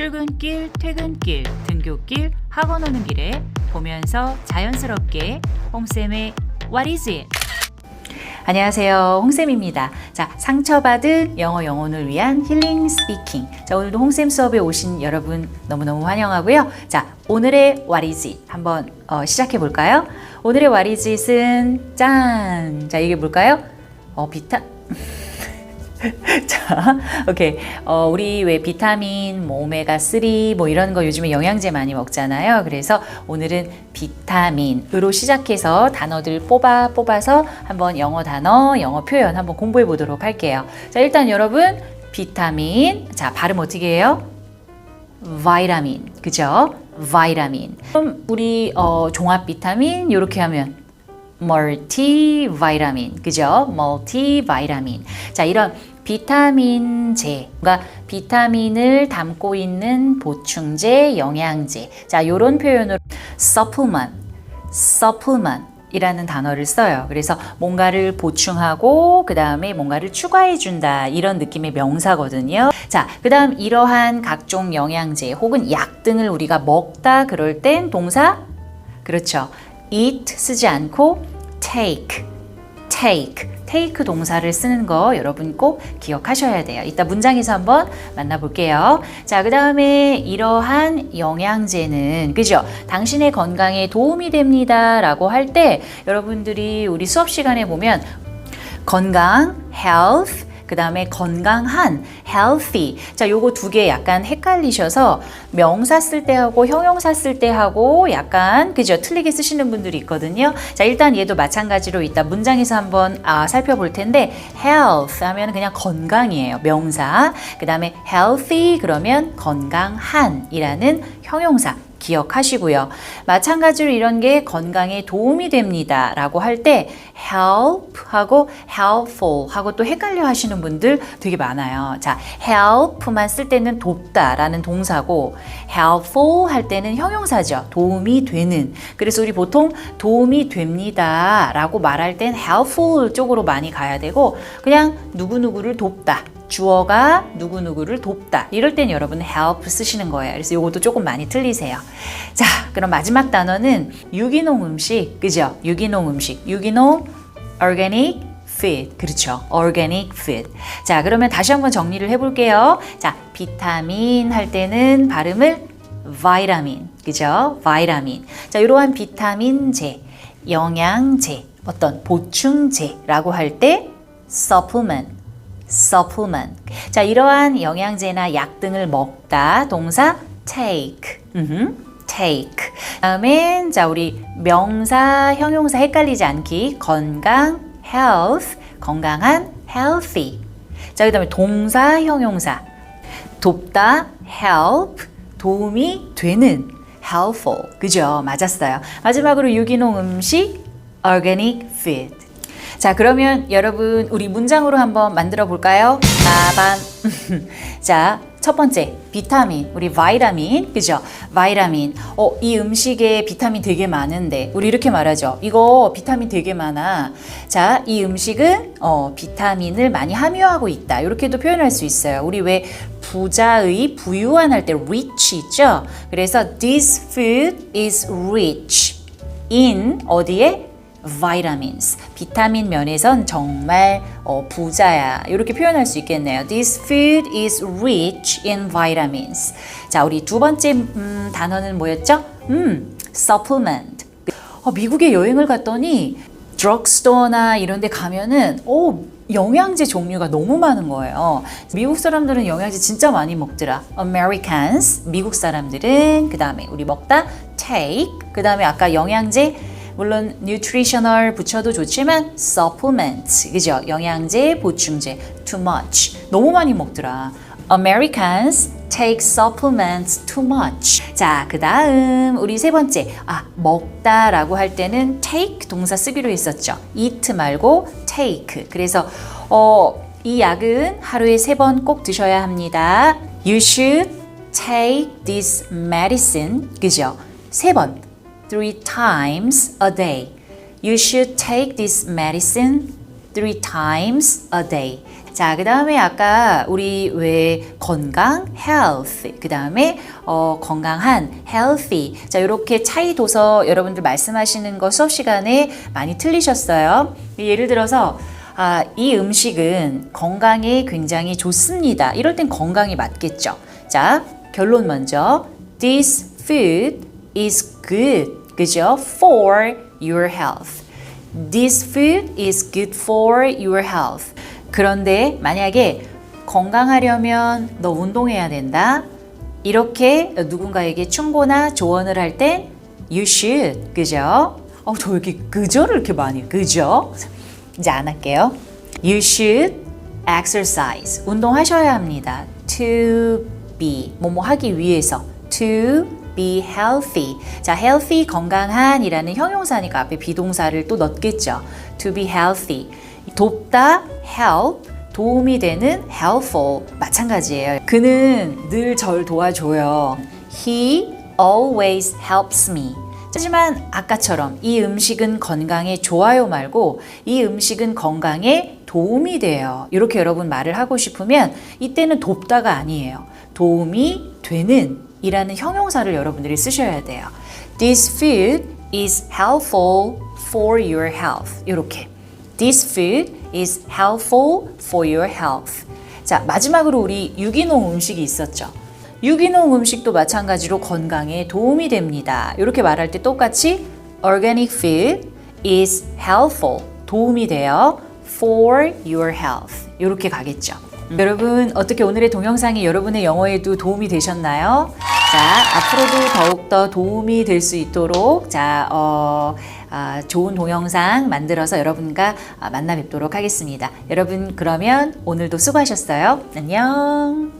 출근길, 퇴근길, 등교길, 학원 오는 길에 보면서 자연스럽게 홍쌤의 What is it? 안녕하세요. 홍쌤입니다. 자, 상처받은 영어 영혼을 위한 힐링 스피킹. 자, 오늘도 홍쌤 수업에 오신 여러분 너무너무 환영하고요. 자, 오늘의 What is it? 한번 어, 시작해 볼까요? 오늘의 What is it은 짠! 자, 이게 뭘까요? 어, 비타... 자, 오케이. 어, 우리 왜 비타민, 뭐 오메가3, 뭐 이런 거 요즘에 영양제 많이 먹잖아요. 그래서 오늘은 비타민으로 시작해서 단어들 뽑아 뽑아서 한번 영어 단어, 영어 표현 한번 공부해 보도록 할게요. 자, 일단 여러분, 비타민. 자, 발음 어떻게 해요? 바이타민. 그죠? 바이타민. 그럼 우리 어, 종합 비타민 이렇게 하면 멀티 바이타민 그죠? 멀티 바이타민 자 이런 비타민제 그러니까 비타민을 담고 있는 보충제 영양제 자 요런 표현으로 supplement supplement 이라는 단어를 써요. 그래서 뭔가를 보충하고 그 다음에 뭔가를 추가해 준다 이런 느낌의 명사거든요. 자, 그 다음 이러한 각종 영양제 혹은 약 등을 우리가 먹다 그럴 땐 동사 그렇죠. eat 쓰지 않고 take, take, take 동사를 쓰는 거 여러분 꼭 기억하셔야 돼요. 이따 문장에서 한번 만나볼게요. 자, 그 다음에 이러한 영양제는, 그죠? 당신의 건강에 도움이 됩니다. 라고 할 때 여러분들이 우리 수업 시간에 보면 건강, health, 그 다음에 건강한, healthy. 자, 요거 두 개 약간 헷갈리셔서 명사 쓸 때 하고 형용사 쓸 때 하고 약간, 그죠? 틀리게 쓰시는 분들이 있거든요. 자, 일단 얘도 마찬가지로 이따 문장에서 한번 아, 살펴볼 텐데, health 하면 그냥 건강이에요. 명사. 그 다음에 healthy 그러면 건강한이라는 형용사. 기억하시고요. 마찬가지로 이런 게 건강에 도움이 됩니다. 라고 할 때 help 하고 helpful 하고 또 헷갈려 하시는 분들 되게 많아요. 자, help만 쓸 때는 돕다 라는 동사고 helpful 할 때는 형용사죠. 도움이 되는. 그래서 우리 보통 도움이 됩니다 라고 말할 땐 helpful 쪽으로 많이 가야 되고 그냥 누구누구를 돕다. 주어가 누구누구를 돕다. 이럴 땐 여러분 help 쓰시는 거예요. 그래서 이것도 조금 많이 틀리세요. 자, 그럼 마지막 단어는 유기농 음식. 그죠? 유기농 음식. 유기농 organic food. 그렇죠. organic food. 자, 그러면 다시 한번 정리를 해 볼게요. 자, 비타민 할 때는 발음을 바이타민. 그죠? 바이타민. 자, 이러한 비타민제, 영양제, 어떤 보충제라고 할 때 supplement supplement. 자, 이러한 영양제나 약 등을 먹다 동사 take. 음흠, take. 다음엔 자, 우리 명사, 형용사 헷갈리지 않기. 건강 health, 건강한 healthy. 자, 그다음에 동사, 형용사. 돕다 help, 도움이 되는 helpful. 그죠? 맞았어요. 마지막으로 유기농 음식 organic food. 자, 그러면 여러분 우리 문장으로 한번 만들어 볼까요? 나반. 자, 첫 번째 비타민, 우리 바이타민, 그죠? 바이타민. 어, 이 음식에 비타민 되게 많은데 우리 이렇게 말하죠. 이거 비타민 되게 많아. 자, 이 음식은 어, 비타민을 많이 함유하고 있다. 이렇게도 표현할 수 있어요. 우리 왜 부자의 부유한 할 때 rich 있죠? 그래서 this food is rich in 어디에 vitamins. 비타민 면에선 정말 어, 부자야. 이렇게 표현할 수 있겠네요. This food is rich in vitamins. 자, 우리 두 번째 음, 단어는 뭐였죠? 음, supplement. 어, 미국에 여행을 갔더니 드럭스토어나 이런 데 가면은 오, 영양제 종류가 너무 많은 거예요. 미국 사람들은 영양제 진짜 많이 먹더라. Americans, 미국 사람들은 그 다음에 우리 먹다 take, 그 다음에 아까 영양제 물론 nutritional 붙여도 좋지만 supplements 그죠? 영양제, 보충제 too much 너무 많이 먹더라. Americans take supplements too much. 자, 그 다음 우리 세 번째 아 먹다 라고 할 때는 take 동사 쓰기로 했었죠. eat 말고 take. 그래서 어, 이 약은 하루에 세 번 꼭 드셔야 합니다. You should take this medicine. 그죠? 세 번. Three times a day. You should take this medicine three times a day. 자, 그 다음에 아까 우리 왜 건강, health, 그 다음에 어, 건강한, healthy. 자, 이렇게 차이 둬서 여러분들 말씀하시는 거 수업 시간에 많이 틀리셨어요. 예를 들어서 아, 이 음식은 건강에 굉장히 좋습니다. 이럴 땐 건강이 맞겠죠. 자, 결론 먼저. This food is good. 그죠? For your health. This food is good for your health. 그런데 만약에 건강하려면 너 운동해야 된다. 이렇게 누군가에게 충고나 조언을 할 땐 you should. 그죠? 어, 저 여기 그저를 이렇게 많이 그죠? 이제 안 할게요. You should exercise. 운동하셔야 합니다. To be. 뭐뭐 하기 위해서. To be healthy. 자, healthy 건강한이라는 형용사니까 앞에 비동사를 또 넣겠죠. To be healthy. 돕다 help 도움이 되는 helpful 마찬가지예요. 그는 늘 절 도와줘요. He always helps me. 하지만 아까처럼 이 음식은 건강에 좋아요 말고 이 음식은 건강에 도움이 돼요. 이렇게 여러분 말을 하고 싶으면 이때는 돕다가 아니에요. 도움이 되는 이라는 형용사를 여러분들이 쓰셔야 돼요. This food is helpful for your health. 이렇게. This food is helpful for your health. 자, 마지막으로 우리 유기농 음식이 있었죠. 유기농 음식도 마찬가지로 건강에 도움이 됩니다. 이렇게 말할 때 똑같이 organic food is helpful. 도움이 돼요. for your health. 이렇게 가겠죠. 여러분, 어떻게 오늘의 동영상이 여러분의 영어에도 도움이 되셨나요? 자, 앞으로도 더욱더 도움이 될 수 있도록, 자, 어, 아, 좋은 동영상 만들어서 여러분과 아, 만나 뵙도록 하겠습니다. 여러분, 그러면 오늘도 수고하셨어요. 안녕.